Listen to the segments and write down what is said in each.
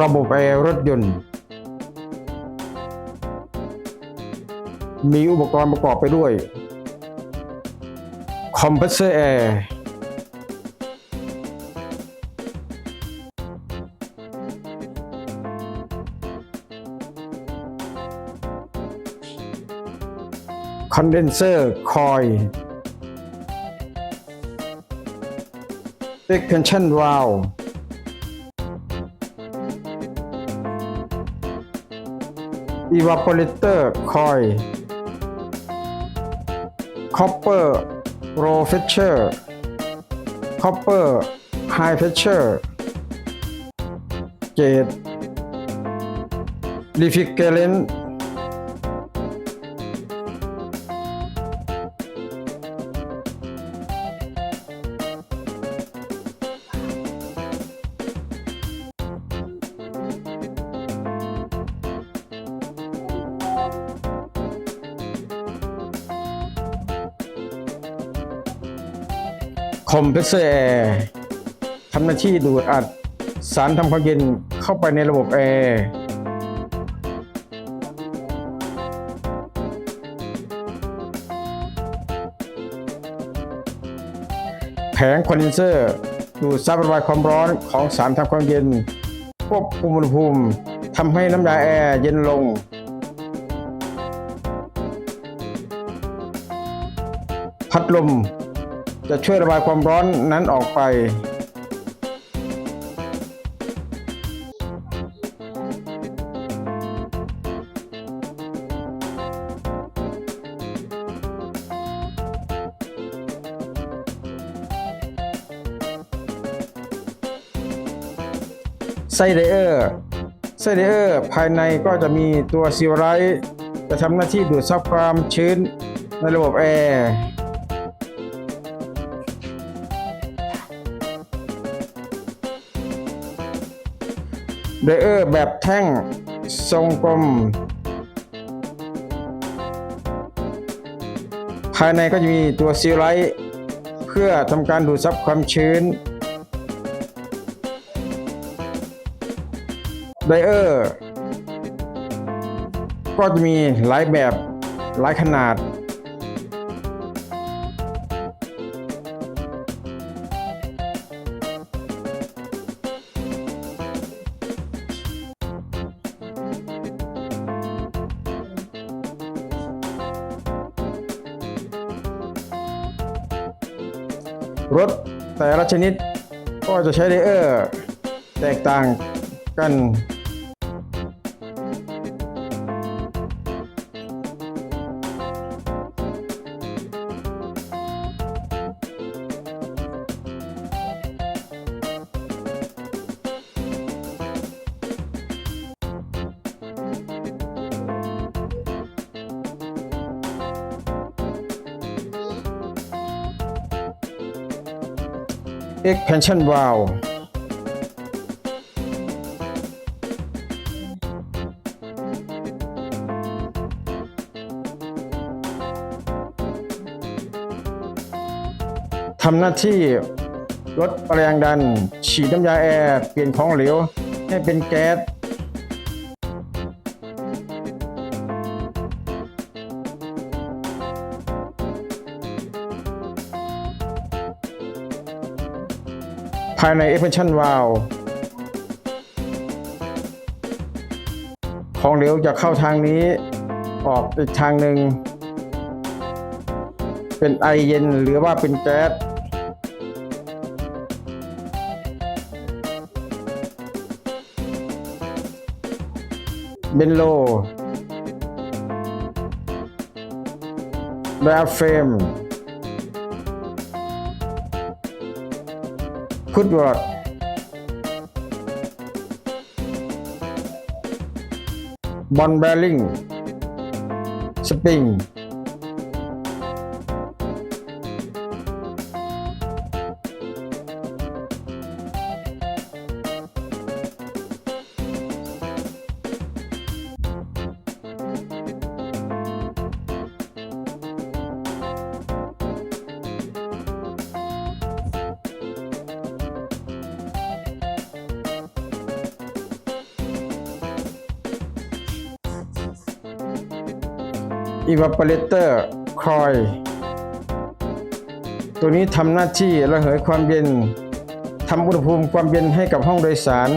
ระบบแอร์รถยนต์ มีอุปกรณ์ประกอบไปด้วย คอมเพรสเซอร์แอร์คอนเดนเซอร์คอย extension valve evaporator coil copper low pressure copper high pressure gauge refrigerant คอมเพรสเซอร์แอร์ทำหน้าที่ดูดอัดสารทำความเย็นเข้าไปในระบบแอร์แผงคอนเดนเซอร์ดูดซับระบายความร้อนของสารทำความเย็น ควบคุมอุณหภูมิทำให้น้ำยาแอร์เย็นลง พัดลม จะช่วยระบายความร้อนนั้นออกไป ไส้ไดเออร์ไส้ไดเออร์ภายในก็จะมีตัวซีลไลท์จะทำหน้าที่ดูดซับความชื้นในระบบแอร์ ไดเออร์แบบแท่งทรงกลม ภายในก็จะมีตัวซีลไลท์เพื่อทำการดูดซับความชื้น ไดเออร์ก็จะมีหลายแบบหลายขนาด รถแต่ละชนิดก็จะใช้ไดเออร์ แตกต่างกัน expansion valve ทำหน้าที่ลดแรงดัน ฉีดน้ำยาแอร์ เปลี่ยนของเหลวให้เป็นแก๊สายใน expansion valve ของเหลวจะเข้าทางนี้ออกอีกทางหนึ่ง เป็นไอเย็นหรือว่าเป็นแก๊สเบนโลไดอะเฟรม คุดวอร์ดบอลแบลลิงสปริง evaporator coil ตัวนี้ทำหน้าที่ระเหยความเย็นทำอุณหภูมิความเย็นให้กับห้องโดยสาร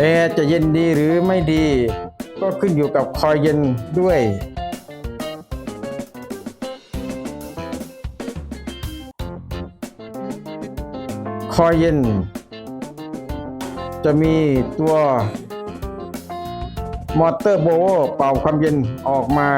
แอร์จะเย็นดีหรือไม่ดี ก็ขึ้นอยู่กับคอยเย็นด้วย คอยเย็น จะมีตัวมอเตอร์โบว์เป่าความเย็นออกมา